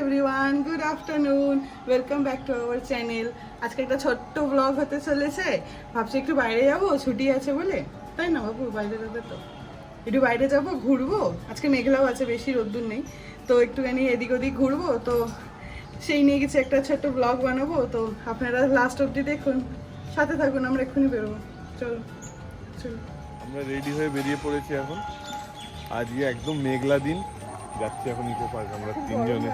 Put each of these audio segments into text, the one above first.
Everyone good afternoon welcome back to our channel আজকে একটা ছোট্ট ব্লগ হতে চলেছে। ভাবছি একটু বাইরে যাব, ছুটি আছে বলে। তাই না বাবু, বাইরে যাবে তো। একটু বাইরে যাব, ঘুরবো। আজকে মেঘলাও আছে, বেশি রোদ্দুর নেই। তো একটুখানি এদিক ওদিক ঘুরবো। তো সেই নিয়ে গেছে একটা ছোট্ট ব্লগ বানাবো। তো আপনারা লাস্ট অবধি দেখুন। সাথে থাকুন, আমরা এক্ষুনি বেরোবো। চলো চলো। আমরা রেডি হয়ে বেরিয়ে পড়েছি এখন। আজকে একদম মেঘলা দিন। যাচ্ছি এখন ইকো পার্ক আমরা তিনজনে।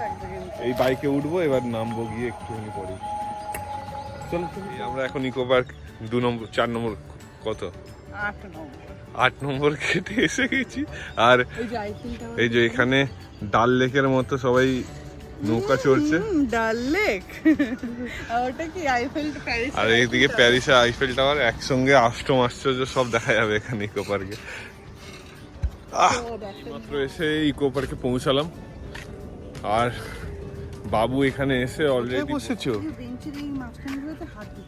এই বাইকে উঠবো এবার নামবো গিয়ে একটুখানি পরে। চলো চলো। আমরা এখন ইকো পার্ক দু নম্বর চার নম্বর কত? আট নম্বর। কেটে এসে গেছি। আর এই যে এখানে ডাল লেকের মতো সবাই নৌকা চড়ছে। ডাল লেক। আর ওটা কি আইফেল প্যারিস আর এইদিকে প্যারিসে আইফেল টাওয়ার একসঙ্গে অষ্টম আশ্চর্য সব দেখা যাবে এখানে ইকো পার্কে মাত্র এসে ইকো পার্কে পৌঁছালাম। আর বাবু এখানে এসে অলরেডি বসেছো?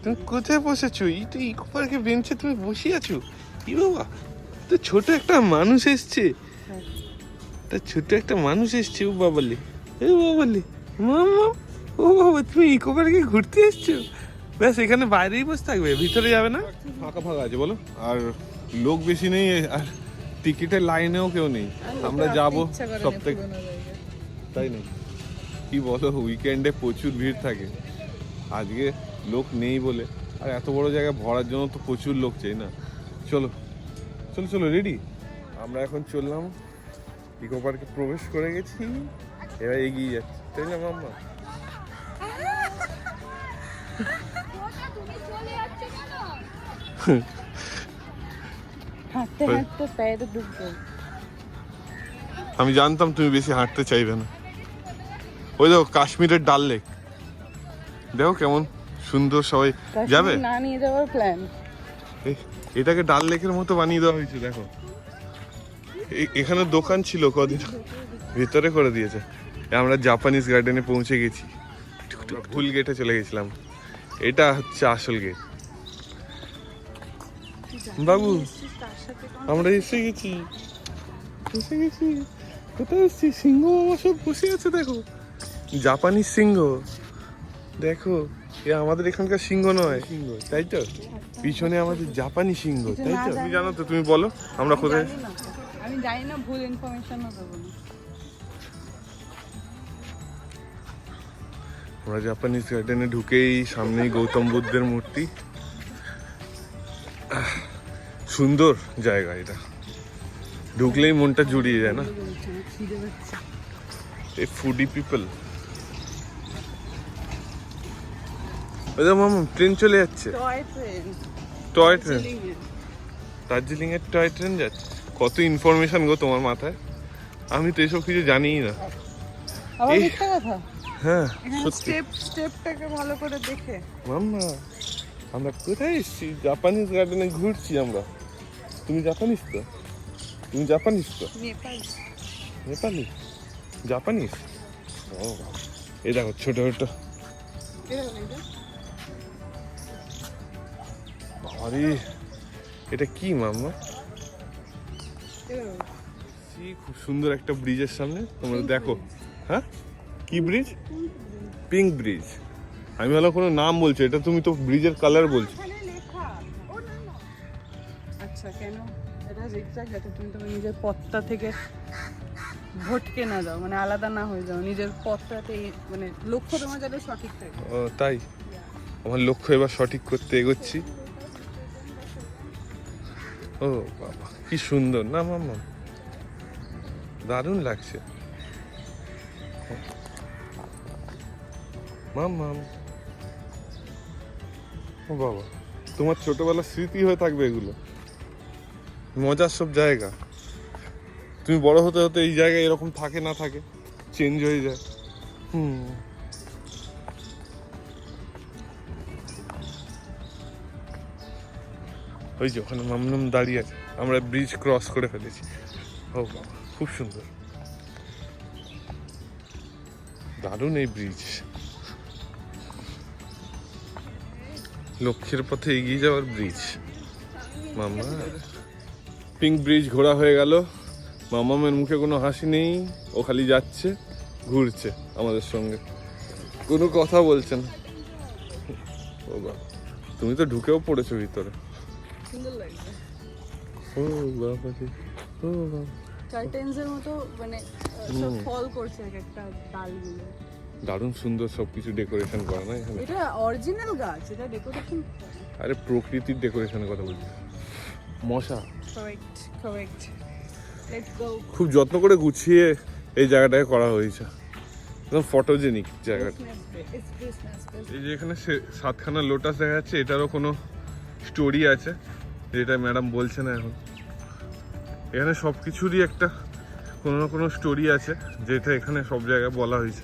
তুমি কোথায় বসেছো? এই তো ইকো পার্কে বেঞ্চে তুমি বসে আছো। কি বাবা? তো ছোট একটা মানুষ এসছে। তা ছোট একটা মানুষ এসছে ও বাবালি। এ বাবালি। মামা ও বাবা তুমি ইকো পার্কে ঘুরতে এসছো? ব্যাস এখানে বাইরেই বসে থাকবে ভিতরে যাবে না? ফাঁকা ফাঁকা আছে বলো। আর লোক বেশি নেই আর টিকিটের লাইনেও কেউ নেই। আমরা যাব সব থেকে। তাই না? কি বলো উইকেন্ডে প্রচুর ভিড় থাকে। আজকে লোক নেই বলে। আর এত বড় জায়গা ভরার জন্য তো প্রচুর লোক চাই না। চলো চলো চলো রেডি আমরা এখন চললাম। ইকো পার্কে প্রবেশ করে গেছি। এবার এগিয়ে যাচ্ছি। তাই না মাম্মা? কেন? হাঁটতে হাঁটতে পায়ে ডুববে আমি জানতাম তুমি বেশি হাঁটতে চাইবে না। ওই দেখো কাশ্মীরের ডাল লেক। দেখো কেমন সুন্দর সবাই যাবে? না নিয়ে যাওয়ার প্ল্যান এটাকে ডাল লেকের মতো বানিয়ে দেওয়া হয়েছে দেখো। এখানে দোকান ছিল কদিন ভিতরে করে দিয়েছে। আমরা জাপানিজ গার্ডেনে পৌঁছে গেছি। ফুল গেটে চলে গেছিলাম। এটা হচ্ছে আসল গেট বাবু আমরা এসে গেছি। এসে গেছি। কোথায় এসছি? সিংহ মামা সব বসে আছে দেখো। জাপানিজ সিংহ। দেখো এ আমাদের এখানকার সিংহ নয়। সিংহ তাই তো? পিছনে আমাদের জাপানি সিংহ তাই তো? তুমি জানো তো তুমি বলো আমরা কোথায়? আমি জানি না ভুল ইনফরমেশনও দেবো আমরা জাপানিজ গার্ডেনে ঢুকেই সামনেই গৌতম বুদ্ধের মূর্তি। সুন্দর জায়গা এটা। ঢুকলেই মনটা জুড়িয়ে যায় না? এই ফুডি পিপল মামা ট্রেন চলে যাচ্ছে। টয় ট্রেন দার্জিলিং এর টয় ট্রেন যাচ্ছে। কত ইনফরমেশন গো তোমার মাথায়? আমি তো এসব কিছু জানিই না। হ্যাঁ স্টেপ স্টেপটাকে ভালো করে দেখে। মাম্মা আমরা কোথায় এসেছি? জাপানিজ গার্ডেনে ঘুরছি আমরা। তুমি জাপানিস তো? তুমি জাপানিস তো? নেপাল। জাপানিস ও এই দেখো ছোট ছোট। বাবারে এটা কি মাম্মা? সি খুব সুন্দর একটা ব্রিজের সামনে। তোমরা দেখো। হ্যাঁ? কি ব্রিজ পিঙ্ক ব্রিজ আমি ভালো কোনো নাম বলছো এটা তুমি তো ব্রিজের কালার বলছো। আচ্ছা কেন? এটা জিগজ্যাগ যাতে তুমি তোমার নিজের পথটা থেকে ভটকে না যাও মানে আলাদা না হয়ে যাও নিজের পথটাতে মানে লক্ষ্য তোমার যাতে সঠিক থাকে। ও তাই? আমার লক্ষ্য এবার সঠিক করতে এগোচ্ছি। ও বাবা কি সুন্দর। না মামা দারুণ লাগছে। মাম মাম। ও বাবা তোমার ছোটবেলার স্মৃতি হয়ে থাকবে এগুলো। মজার সব জায়গা। তুমি বড় হতে হতে এই জায়গায় এরকম থাকে না থাকে চেঞ্জ হয়ে যায়। হুম। ওই যে ওখানে মামনাম দাঁড়িয়ে আছে আমরা ব্রিজ ক্রস করে ফেলেছি। ও বাবা খুব সুন্দর। দারুণ এই ব্রিজ লক্ষ্যের পথে এগিয়ে যাওয়ার ব্রিজ মামা। পিঙ্ক ব্রিজ ঘোরা হয়ে গেল। মামামের মুখে কোনো হাসি নেই। ও খালি যাচ্ছে ঘুরছে আমাদের সঙ্গে। কোনো কথা বলছে না। ও বাবা তুমি তো ঢুকেও পড়েছো ভিতরে। ও বাবা ও বাবা। কার্টেন্সের মতো মানে সব ফল করছে এক একটা ডালগুলো দারুণ সুন্দর সবকিছু ডেকোরেশন করা না? এখানে এটা অরিজিনাল গাছ এটা ডেকোরেশন আরে প্রকৃতির ডেকোরেশনের কথা বলছি। মশা। কারেক্ট কারেক্ট লেটস গো খুব যত্ন করে গুছিয়ে এই জায়গাটাকে করা হয়েছে। একদম ফটোজেনিক জায়গাটা। এই যে এখানে সাতখানা লোটাস দেখা যাচ্ছে এটারও কোনো স্টোরি আছে যেটা ম্যাডাম বলছে না এখন। এখানে সব কিছুরই একটা কোনো না কোনো স্টোরি আছে যেটা এখানে সব জায়গায় বলা হয়েছে।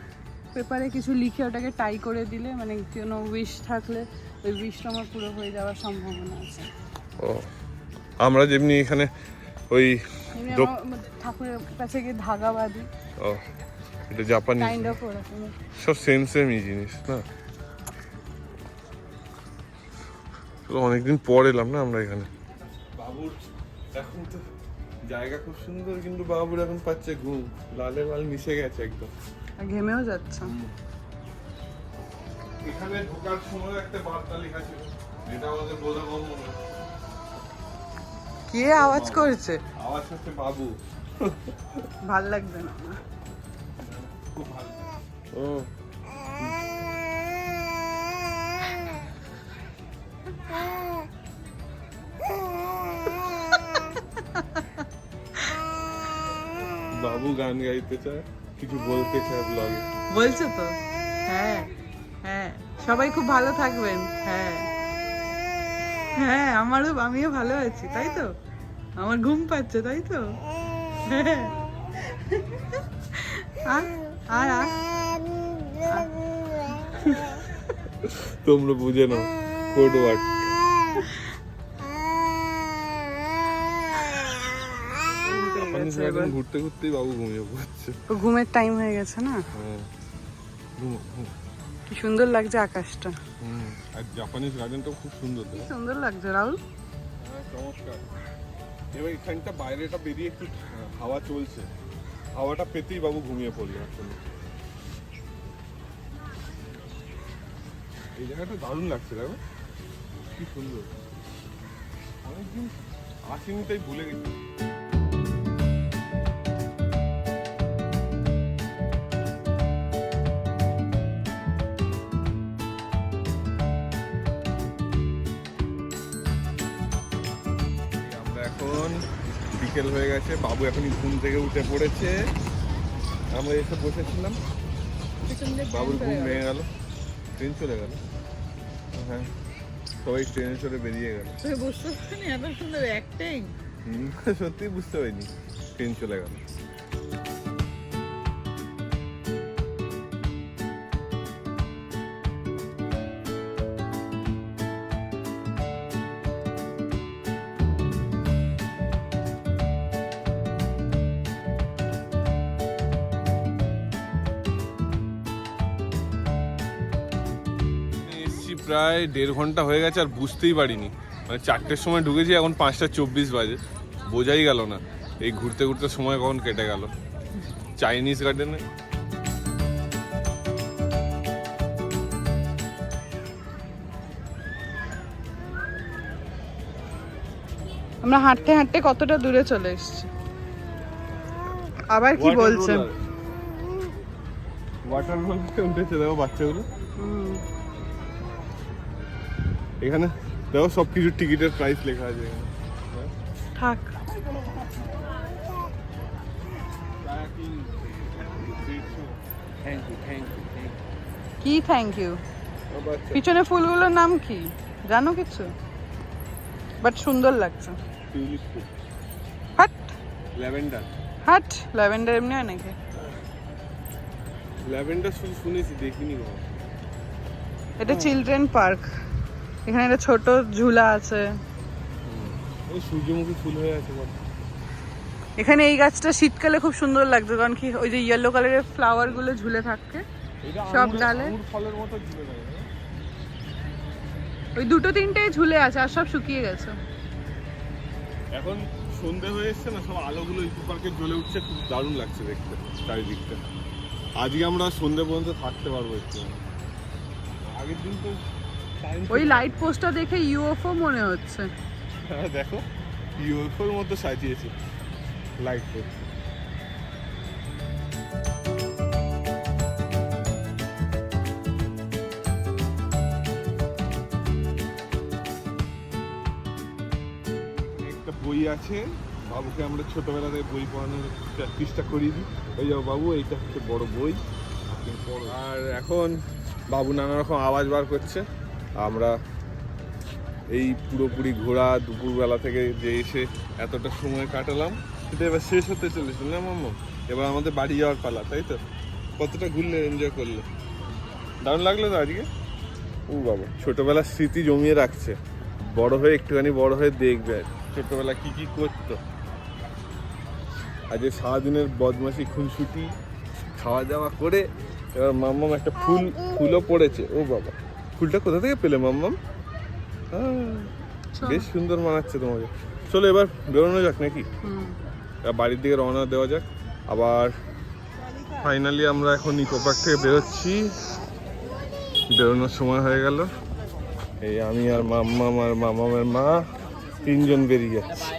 পেপারে কিছু লিখে ওটাকে টাই করে দিলে মানে কোনো উইশ থাকলে ওই উইশটা আমার পুরো হয়ে যাওয়ার সম্ভাবনা আছে। ও আমরা যেমনি এখানে ওই ঠাকুরের কাছে গিয়ে ধাগা বাঁধি। ও এটা জাপানি কাইন্ড অফ ওরকম সব সেম সেমই জিনিস না? অনেকদিন পর এলাম না আমরা এখানে? বাবুর এখন তো জায়গা খুব সুন্দর কিন্তু বাবুর এখন পাচ্ছে ঘুম। লালে লাল মিশে গেছে একদম। আর ঘেমেও যাচ্ছে। এখানে ঢোকার সময় একটা বার্তা লেখা ছিল যেটা আমাদের বোধ কম কে আওয়াজ করছে? আওয়াজ হচ্ছে বাবু। ভালো লাগবে না। খুব ভালো। ও। বাবু গান গাইতে চায় কিছু বলতে চায় ব্লগে বলছো তো? হ্যাঁ হ্যাঁ। সবাই খুব ভালো থাকবেন হ্যাঁ। হ্যাঁ আমারও আমিও ভালো আছি তাই তো? আমার ঘুম পাচ্ছে তাই তো? হ্যাঁ আর তোমরা বুঝে নাও কোড ওয়ার্ড ঘুরতে ঘুরতেই বাবু ঘুমিয়ে পড়ছে। ঘুমের টাইম হয়ে গেছে না? হ্যাঁ। কি সুন্দর লাগছে আকাশটা। হুম, আর জাপানিজ গার্ডেনটাও খুব সুন্দর কি সুন্দর লাগছে রাহুল। হ্যাঁ চমৎকার। এবার এখানটা বাইরেটা বেরিয়ে একটু হাওয়া চলছে। হাওয়াটা পেতেই বাবু ঘুমিয়ে পড়ল আসলে এই জায়গাটা দারুণ লাগছে দেখো। কি সুন্দর। অনেকদিন আসিনি তাই ভুলে গেছি। বিকেল হয়ে গেছে বাবু এখনই ঘুম থেকে উঠে পড়েছে। আমরা এসে বসেছিলাম। বাবুর ঘুম ভেঙে গেল। ট্রেন চলে গেল। হ্যাঁ সবাই ট্রেনে চলে বেরিয়ে গেল। বুঝতে পারিনি? এত সুন্দর অ্যাক্টিং হুম, সত্যি বুঝতে পারিনি। ট্রেন চলে গেল। প্রায় দেড় ঘণ্টা হয়ে গেছে আর বুঝতেই পারিনি। মানে চারটের সময় ঢুকেছি এখন পাঁচটা চব্বিশ বাজে। বোঝাই গেল না এই ঘুরতে ঘুরতে সময় কখন কেটে গেল। চাইনিজ গার্ডেনে আমরা হাঁটতে হাঁটতে কতটা দূরে চলে এসেছি। আবার কি বলছেন? ওয়াটার উঠেছে দেখো বাচ্চাগুলো। এখানে দেখো সব কিছু টিকিটের প্রাইস লেখা আছে? থাক। কি থ্যাংক ইউ পিছনে ফুলগুলোর নাম কি? জানো কিছু? বাট সুন্দর লাগছে। হাট ল্যাভেন্ডার হাট ল্যাভেন্ডার এমনি হয় নাকি? ল্যাভেন্ডার শুধু শুনেছি দেখিনি এটা চিলড্রেন পার্ক এখানে একটা ছোট ঝুলা আছে। ওই সূর্যমুখী ফুল হয়ে আছে এখানে এই গাছটা শীতকালে খুব সুন্দর লাগতো কারণ কি ওই যে ইয়েলো কালারের ফ্লাওয়ারগুলো ঝুলে থাকে সব ডালে? ফলের মতো ঝুলে থাকে। ওই দুটো তিনটেই ঝুলে আছে আর সব শুকিয়ে গেছে। এখন সন্ধে হয়ে এসছে না সব আলোগুলো ইকো পার্কে জ্বলে উঠছে খুব দারুণ লাগছে দেখতে চারিদিকটা। আজকে আমরা সন্ধে পর্যন্ত থাকতে পারব একটু। আগের দিন তো ওই লাইট পোস্টটা দেখে ইউএফও মনে হচ্ছে। হ্যাঁ, দেখো ইউএফওর মতো সাজিয়েছে লাইট একটা বই আছে বাবুকে আমরা ছোটবেলা থেকে বই পড়ানোর প্র্যাকটিসটা করিয়ে দিই। ওই যাও বাবু এইটা হচ্ছে বড় বই। আর এখন বাবু নানা রকম আওয়াজ বার করছে। আমরা এই পুরোপুরি ঘোরা দুপুরবেলা থেকে যে এসে এতটা সময় কাটালাম সেটা এবার শেষ হতে চলেছে না মাম্মা? এবার আমাদের বাড়ি যাওয়ার পালা তাই তো? কতটা ঘুরলে এনজয় করলে? দারুণ লাগল তো আজকে? ও বাবা ছোটবেলার স্মৃতি জমিয়ে রাখছে। বড় হয়ে একটুখানি বড় হয়ে দেখবে। ছোটবেলা কি কি করতো? আজকে সারাদিনের বদমাসি খুনসুটি খাওয়া দাওয়া করে এবার মাম্মাম একটা ফুল ফুলও পড়েছে। ও বাবা। ফুলটা কোথা থেকে পেলে মাম্মাম বেশ সুন্দর মানাচ্ছে তোমাকে চলো এবার বেরোনো যাক নাকি। বাড়ির দিকে রওনা দেওয়া যাক। আবার ফাইনালি আমরা এখন ইকো পার্ক থেকে বেরোচ্ছি। বেরোনোর সময় হয়ে গেল। এই আমি আর মাম্মাম আর মামামের মা তিনজন বেরিয়ে যাচ্ছি।